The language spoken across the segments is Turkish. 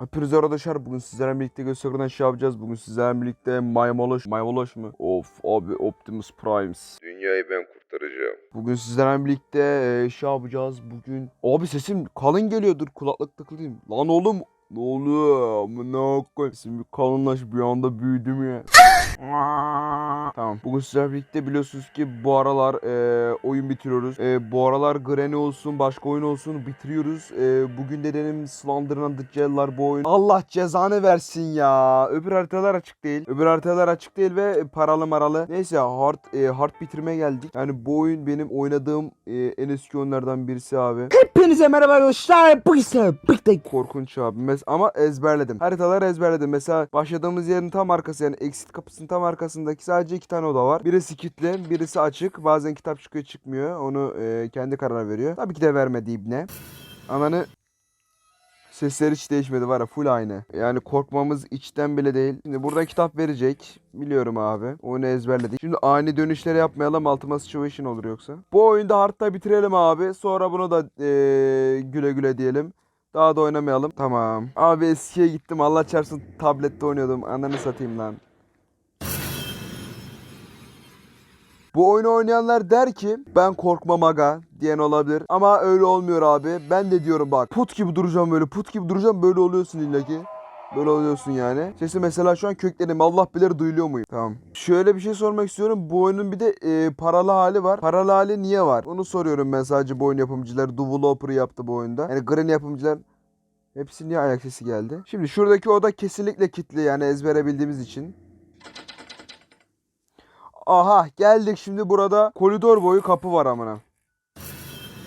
Hepinize arkadaşlar bugün sizlerle birlikte gösterilen şey yapacağız. Bugün sizlerle birlikte Maymoloş, Maymoloş mu? Of abi Optimus Primes. Dünyayı ben kurtaracağım. Bugün sizlerle birlikte e, şey yapacağız bugün. Abi sesim kalın geliyordur kulaklık takılayım. Lan oğlum ne oluyor? Amına koyayım. Sesim bir kalınlaş bir anda büyüdüm ya. tamam. Bugün sizlerle birlikte biliyorsunuz ki bu aralar e, oyun bitiriyoruz. E, bu aralar Granny olsun başka oyun olsun bitiriyoruz. E, bugün de dedim The Jailer bu oyun. Allah cezanı versin ya. Öbür haritalar açık değil. Öbür haritalar açık değil ve paralı maralı. Neyse hard e, hard bitirmeye geldik. Yani bu oyun benim oynadığım e, en eski oyunlardan birisi abi. Hepinize merhaba arkadaşlar. Bu ise birlikte Korkunç abi. Mes ama ezberledim. Haritaları ezberledim. Mesela başladığımız yerin tam arkası yani exit kapısının tam arkasındaki sadece iki tane oda var. Birisi kilitli, birisi açık. Bazen kitap çıkıyor çıkmıyor. Onu e, kendi karar veriyor. Tabii ki de vermedi ibne. Ananı Sesler hiç değişmedi var ya full aynı. Yani korkmamız içten bile değil. Şimdi burada kitap verecek. Biliyorum abi. Oyunu ezberledik. Şimdi ani dönüşleri yapmayalım. Altıma situation olur yoksa. Bu oyunda hardta bitirelim abi. Sonra bunu da eee, güle güle diyelim. Daha da oynamayalım. Tamam. Abi eskiye gittim. Allah çarpsın tablette oynuyordum. Ananı satayım lan. Bu oyunu oynayanlar der ki ben korkmam aga diyen olabilir. Ama öyle olmuyor abi. Ben de diyorum bak put gibi duracağım böyle put gibi duracağım böyle oluyorsun illa ki. Böyle oluyorsun yani. Sesi mesela şu an köklenim. Allah bilir duyuluyor muyum? Tamam. Şöyle bir şey sormak istiyorum. Bu oyunun bir de e, paralı hali var. Paralı hali niye var? Onu soruyorum ben sadece bu oyun yapımcıları. Developer yaptı bu oyunda. Yani Granny yapımcılar Hepsi niye ayak sesi geldi? Şimdi şuradaki oda kesinlikle kilitli yani ezbere bildiğimiz için. Aha geldik şimdi burada koridor boyu kapı var amına.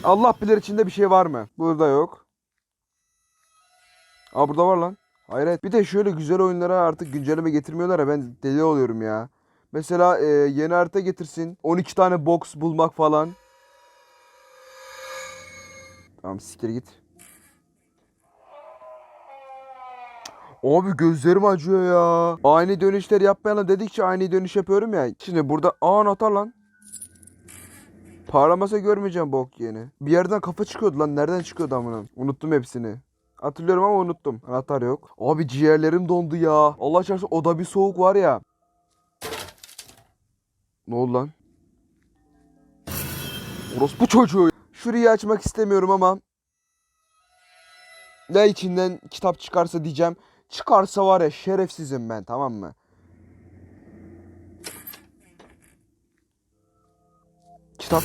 Allah bilir içinde bir şey var mı? Burada yok. Aa burada var lan. Hayret. Bir de şöyle güzel oyunlara artık güncelleme getirmiyorlar ya ben deli oluyorum ya. Mesela e, yeni harita getirsin. 12 tane box bulmak falan. Tamam siktir git. Abi gözlerim acıyor ya. Ani dönüşler yapmayalım dedikçe ani dönüş yapıyorum ya. Şimdi burada aa anahtar lan. Parlamasa görmeyeceğim bok yeni. Bir yerden kafa çıkıyordu lan. Nereden çıkıyordu amına? Unuttum hepsini. Hatırlıyorum ama unuttum. Anahtar yok. Abi ciğerlerim dondu ya. Allah çarpsın oda bir soğuk var ya. Ne oldu lan? Orospu çocuğu. Şurayı açmak istemiyorum ama. Ne içinden kitap çıkarsa diyeceğim. Çıkarsa var ya şerefsizim ben tamam mı? Kitap.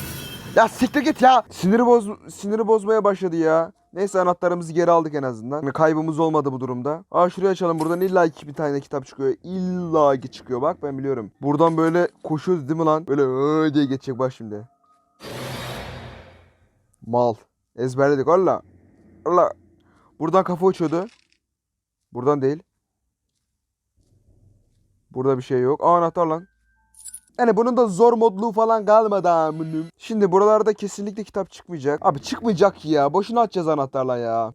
Ya siktir git ya. Siniri boz siniri bozmaya başladı ya. Neyse anahtarımızı geri aldık en azından. Kaybımız olmadı bu durumda. Aa şuraya açalım. Buradan illa iki bir tane kitap çıkıyor. İlla ki çıkıyor. Bak ben biliyorum. Buradan böyle koşuyoruz değil mi lan? Böyle öö diye geçecek bak şimdi. Mal. Ezberledik. Allah. Allah. Buradan kafa uçuyordu. Buradan değil. Burada bir şey yok. Aa anahtar lan. Yani bunun da zor modluğu falan kalmadı amınım. Şimdi buralarda kesinlikle kitap çıkmayacak. Abi çıkmayacak ya. Boşuna açacağız anahtarla ya.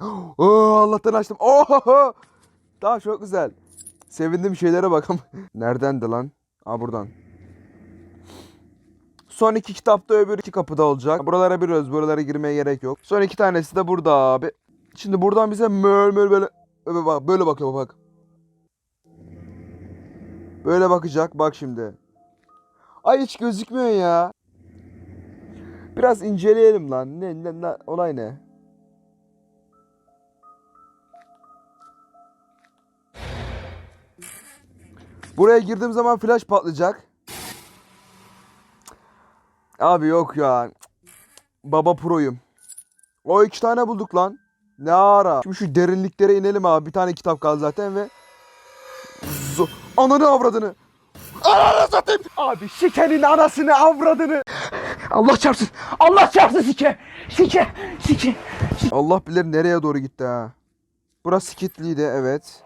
Oo, Allah'tan açtım. Oho! Tamam çok güzel. Sevindim şeylere bakalım. Neredendi lan? Aa buradan. Son iki kitapta öbür iki kapıda olacak. Buralara biliyoruz. Buralara girmeye gerek yok. Son iki tanesi de burada abi. Şimdi buradan bize möl böyle böyle bak böyle bakıyor bak. Böyle bakacak bak şimdi. Ay hiç gözükmüyor ya. Biraz inceleyelim lan. Ne, ne, ne olay ne? Buraya girdiğim zaman flash patlayacak. Abi yok ya. Baba proyum. O iki tane bulduk lan. Ne ara? Şimdi şu derinliklere inelim abi. Bir tane kitap kaldı zaten ve... Zo Ananı avradını. Ananı satayım. abi sikenin anasını avradını. Allah çarpsın. Allah çarpsın sike. Sike. Sike. Allah bilir nereye doğru gitti ha. Burası kilitliydi evet.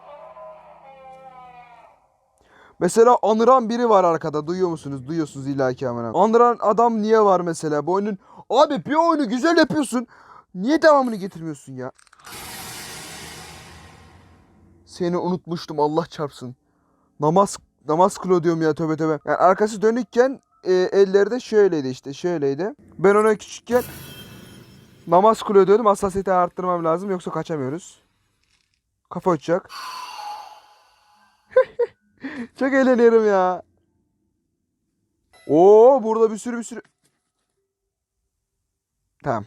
Mesela anıran biri var arkada. Duyuyor musunuz? Duyuyorsunuz illaki amına. Anıran adam niye var mesela? Bu oyunun... Abi bir oyunu güzel yapıyorsun. Niye devamını getirmiyorsun ya? Seni unutmuştum Allah çarpsın. Namaz namaz kılıyor diyorum ya tövbe tövbe. Yani arkası dönükken e, elleri de şöyleydi işte şöyleydi. Ben ona küçükken Namaz kılıyor diyordum. Hassasiyeti arttırmam lazım yoksa kaçamıyoruz. Kafa uçacak. Çok eğleniyorum ya. Oo burada bir sürü bir sürü. Tamam.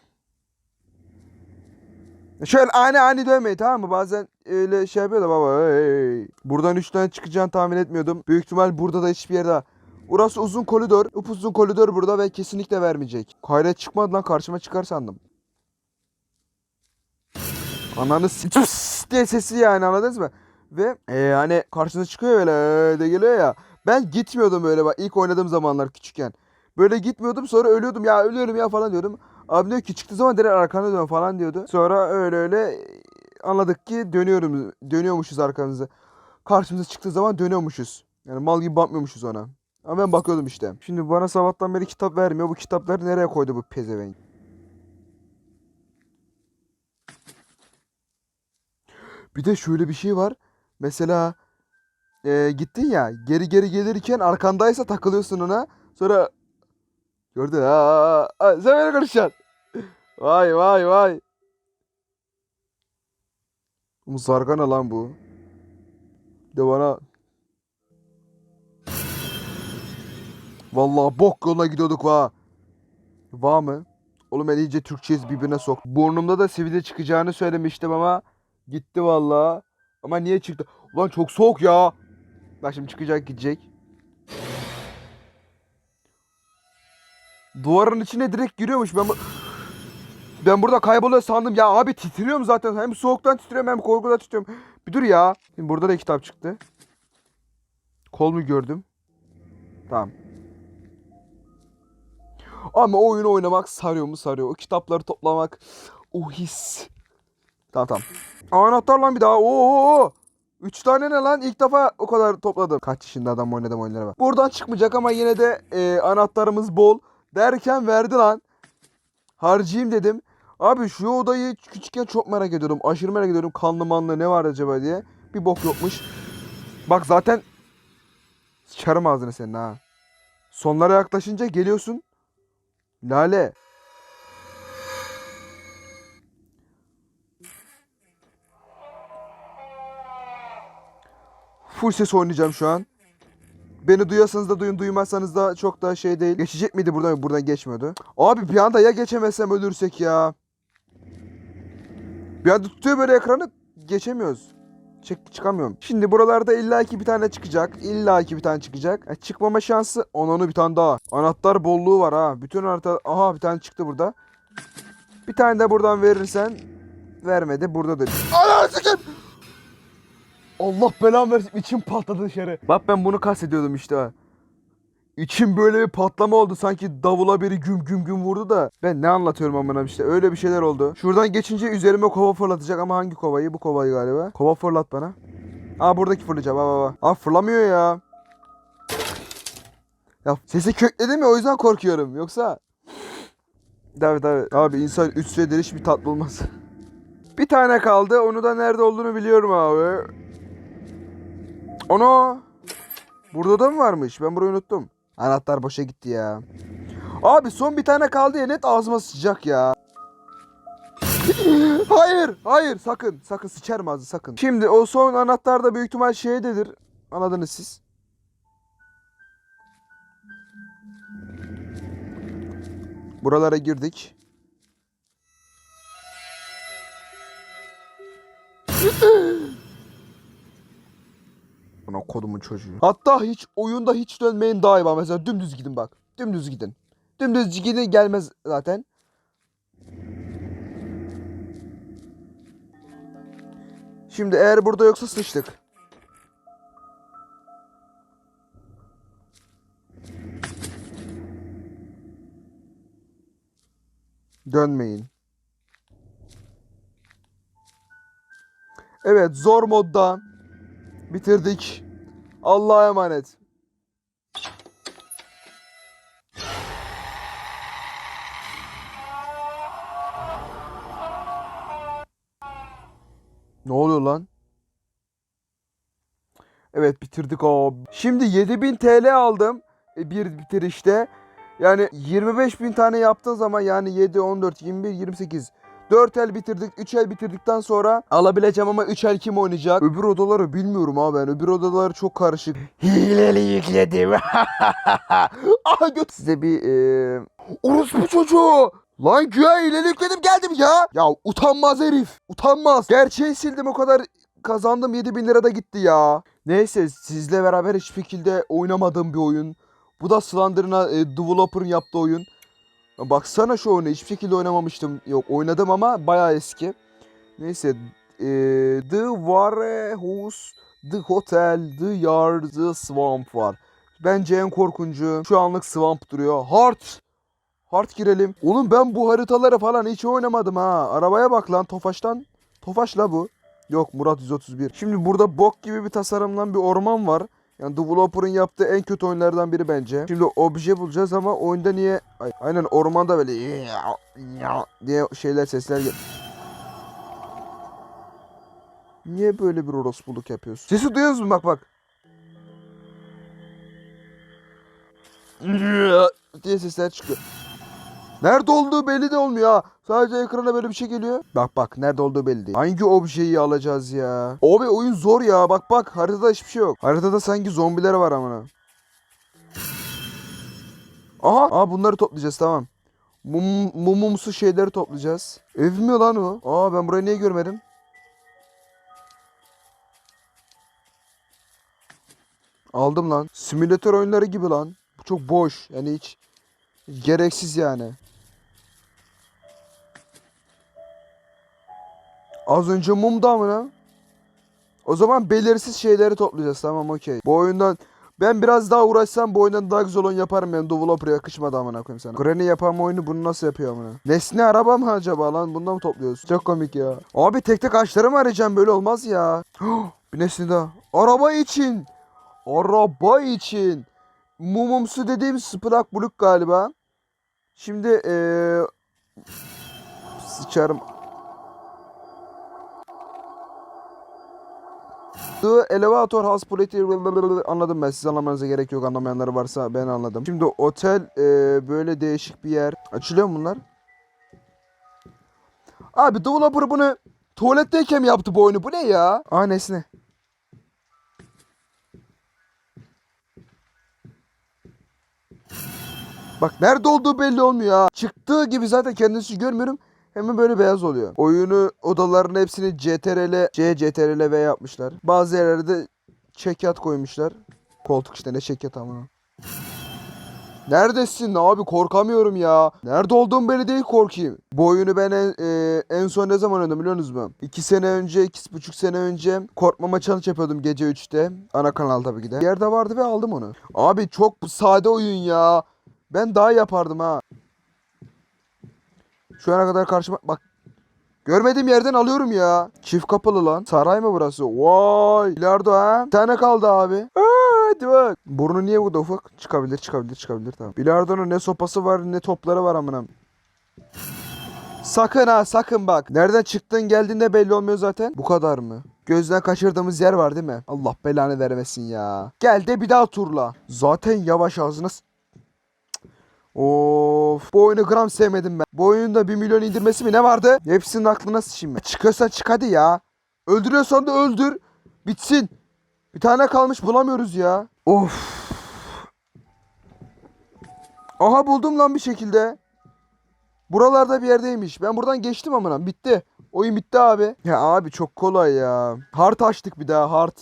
Şöyle ani ani dönmeyin tamam mı? Bazen öyle şey yapıyor da baba. hey. Buradan 3 tane çıkacağını tahmin etmiyordum. Büyük ihtimal burada da hiçbir yerde. Burası uzun koridor. Upuzun koridor burada ve kesinlikle vermeyecek. Hayret çıkmadı lan karşıma çıkar sandım. Ananı diye sesi yani anladınız mı? Ve e, hani karşınıza çıkıyor böyle de geliyor ya. Ben gitmiyordum böyle bak ilk oynadığım zamanlar küçükken. Böyle gitmiyordum sonra ölüyordum ya ölüyorum ya falan diyordum. Abi diyor ki çıktığı zaman direkt arkana dön falan diyordu. Sonra öyle öyle anladık ki dönüyorum dönüyormuşuz arkamıza. Karşımıza çıktığı zaman dönüyormuşuz. Yani mal gibi bakmıyormuşuz ona. Ama ben bakıyordum işte. Şimdi bana sabahtan beri kitap vermiyor. Bu kitapları nereye koydu bu pezevenk? Bir de şöyle bir şey var. Mesela e, gittin ya geri geri gelirken arkandaysa takılıyorsun ona. Sonra gördün ha. ha, Sen böyle konuşacaksın. Vay vay vay. Bu sargana lan bu. Bir de bana Vallahi bok yoluna gidiyorduk va. Va mı? Oğlum ben iyice Türkçeyiz birbirine sok. Burnumda da sivilce çıkacağını söylemiştim ama gitti vallahi. Ama niye çıktı? Ulan çok soğuk ya. Bak şimdi çıkacak gidecek. Duvarın içine direkt giriyormuş. Ben bu... Ben burada kayboluyor sandım. Ya abi titriyorum zaten. Hem soğuktan titriyorum hem korkudan titriyorum. Bir dur ya. Şimdi burada da kitap çıktı. Kol mu gördüm? Tamam. Ama o oyunu oynamak sarıyor mu sarıyor. O kitapları toplamak. O his. Tamam tamam. Anahtar lan bir daha. Oo. Üç tane ne lan? İlk defa o kadar topladım. Kaç yaşında adam oynadım oyunlara bak. Buradan çıkmayacak ama yine de e, anahtarımız bol. Derken verdi lan. Harcayayım dedim. Abi şu odayı küçükken çok merak ediyordum. Aşırı merak ediyordum. Kanlı manlı ne var acaba diye. Bir bok yokmuş. Bak zaten sıçarım ağzını senin ha. Sonlara yaklaşınca geliyorsun. Lale. Full ses oynayacağım şu an. Beni duyarsanız da duyun, duymazsanız da çok da şey değil. Geçecek miydi buradan? Buradan geçmiyordu. Abi bir anda ya geçemezsem ölürsek ya. Bir anda tutuyor böyle ekranı geçemiyoruz. Çık, çıkamıyorum. Şimdi buralarda illaki bir tane çıkacak. illaki bir tane çıkacak. E, çıkmama şansı onunu bir tane daha. Anahtar bolluğu var ha. Bütün anahtar... Aha bir tane çıktı burada. Bir tane de buradan verirsen vermedi. Burada da. Ananı sikeyim! Allah belamı versin. İçim patladı dışarı. Bak ben bunu kastediyordum işte. İçim böyle bir patlama oldu. Sanki davula biri güm güm güm vurdu da. Ben ne anlatıyorum amına işte. Öyle bir şeyler oldu. Şuradan geçince üzerime kova fırlatacak ama hangi kovayı? Bu kovayı galiba. Kova fırlat bana. Aa buradaki fırlayacağım. Aa, aa, aa. Fırlamıyor ya. Ya sesi kökledi mi o yüzden korkuyorum. Yoksa... Tabii tabii. Abi insan 3 senedir hiçbir tat bulmaz. bir tane kaldı. Onu da nerede olduğunu biliyorum abi. Onu Burada da mı varmış? Ben burayı unuttum. Anahtar boşa gitti ya. Abi son bir tane kaldı ya net ağzıma sıcak ya. hayır, hayır sakın, sakın sıçarım ağzı sakın. Şimdi o son anahtar da büyük ihtimal şeydedir. Anladınız siz. Buralara girdik. Buna kodumun çocuğu. Hatta hiç oyunda hiç dönmeyin daha iyi bak. Mesela dümdüz gidin bak. Dümdüz gidin. Dümdüz gidin gelmez zaten. Şimdi eğer burada yoksa sıçtık. Dönmeyin. Evet zor modda bitirdik. Allah'a emanet. Ne oluyor lan? Evet bitirdik o. Şimdi 7000 TL aldım. e, Bir bitirişte. Yani 25 bin tane yaptığın zaman yani 7, 14, 21, 28. 4 el bitirdik. 3 el bitirdikten sonra alabileceğim ama 3 el kim oynayacak? Öbür odaları bilmiyorum abi ben. Öbür odalar çok karışık. Hileli yükledim. Aha göt. Size bir eee... Orospu çocuğu. Lan güya hileli yükledim geldim ya. Ya utanmaz herif. Utanmaz. Gerçeği sildim o kadar kazandım 7000 lira da gitti ya. Neyse sizle beraber hiçbir şekilde oynamadığım bir oyun. Bu da Slender'ına e, developer'ın yaptığı oyun. Baksana şu oyunu hiçbir şekilde oynamamıştım. Yok oynadım ama bayağı eski. Neyse. E, the Warehouse, The Hotel, The Yard, The Swamp var. Bence en korkuncu şu anlık Swamp duruyor. Heart. Heart girelim. Oğlum ben bu haritaları falan hiç oynamadım ha. Arabaya bak lan Tofaş'tan. Tofaş la bu. Yok Murat 131. Şimdi burada bok gibi bir tasarımdan bir orman var. Yani developer'ın yaptığı en kötü oyunlardan biri bence. Şimdi obje bulacağız ama oyunda niye... Ay, aynen ormanda böyle diye şeyler sesler gel. Niye böyle bir orospuluk yapıyorsun? Sesi duyuyoruz mu bak bak. diye sesler çıkıyor. Nerede olduğu belli de olmuyor ha. Sadece ekrana böyle bir şey geliyor. Bak bak nerede olduğu belli değil. Hangi objeyi alacağız ya? Abi oyun zor ya. Bak bak haritada hiçbir şey yok. Haritada sanki zombiler var amına. Aha. Aa bunları toplayacağız tamam. Mum, mumumsu şeyleri toplayacağız. Ev mi lan o? Aa ben burayı niye görmedim? Aldım lan. Simülatör oyunları gibi lan. Bu çok boş. Yani hiç gereksiz yani. Az önce mum da mı lan? O zaman belirsiz şeyleri toplayacağız tamam okey. Bu oyundan ben biraz daha uğraşsam bu oyundan daha güzel oyun yaparım yani developer'a yakışmadı amına koyayım sana. Granny yapan oyunu bunu nasıl yapıyor amına? Nesne araba mı acaba lan? Bundan mı topluyoruz? Çok komik ya. Abi tek tek ağaçları mı arayacağım böyle olmaz ya. Bir nesne daha. Araba için. Araba için. Mumumsu dediğim Splak Buluk galiba. Şimdi eee sıçarım. The elevator hospitality anladım ben siz anlamanıza gerek yok anlamayanları varsa ben anladım. Şimdi otel eee, böyle değişik bir yer. Açılıyor mu bunlar? Abi developer bunu tuvaletteyken yaptı bu oyunu? Bu ne ya? Aa nesne. Bak nerede olduğu belli olmuyor ha. Çıktığı gibi zaten kendisi görmüyorum. Hemen böyle beyaz oluyor. Oyunu odaların hepsini CTRL, C, CTRL V yapmışlar. Bazı yerlerde çekyat koymuşlar. Koltuk işte ne çekyat ama. Neredesin abi korkamıyorum ya. Nerede olduğum belli değil korkayım. Bu oyunu ben en, e, en son ne zaman oynadım biliyor musunuz mu? 2 sene önce, iki buçuk sene önce korkmama challenge yapıyordum gece 3'te. Ana kanal tabii ki de. Yerde vardı ve aldım onu. Abi çok sade oyun ya. Ben daha yapardım ha. Şu ana kadar karşıma bak. Görmediğim yerden alıyorum ya. Çift kapılı lan. Saray mı burası? Vay. Bilardo ha. Bir tane kaldı abi. Hadi bak. Burnu niye bu da ufak? Çıkabilir çıkabilir çıkabilir tamam. Bilardo'nun ne sopası var ne topları var amına. Sakın ha sakın bak. Nereden çıktığın geldiğinde belli olmuyor zaten. Bu kadar mı? Gözden kaçırdığımız yer var değil mi? Allah belanı vermesin ya. Gel de bir daha turla. Zaten yavaş ağzına Of. Bu oyunu gram sevmedim ben. Bu oyunda 1 milyon indirmesi mi ne vardı? Hepsinin aklına sıçayım ben. Çıkıyorsa çık hadi ya. Öldürüyorsan da öldür. Bitsin. Bir tane kalmış bulamıyoruz ya. Of. Aha buldum lan bir şekilde. Buralarda bir yerdeymiş. Ben buradan geçtim amına. Bitti. Oyun bitti abi. Ya abi çok kolay ya. Hard açtık bir daha hard.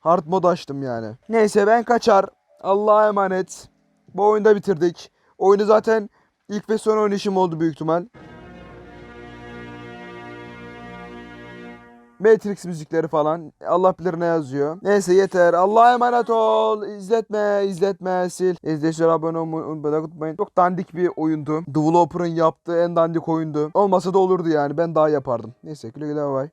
Hard mod açtım yani. Neyse ben kaçar. Allah'a emanet. Bu oyunda bitirdik. Oyunu zaten ilk ve son oynayışım oldu büyük ihtimal. Matrix müzikleri falan. Allah bilir ne yazıyor. Neyse yeter. Allah'a emanet ol. İzletme, izletme, sil. İzleyiciler abone olmayı unutmayın. Çok dandik bir oyundu. Developer'ın yaptığı en dandik oyundu. Olmasa da olurdu yani. Ben daha yapardım. Neyse güle güle bay.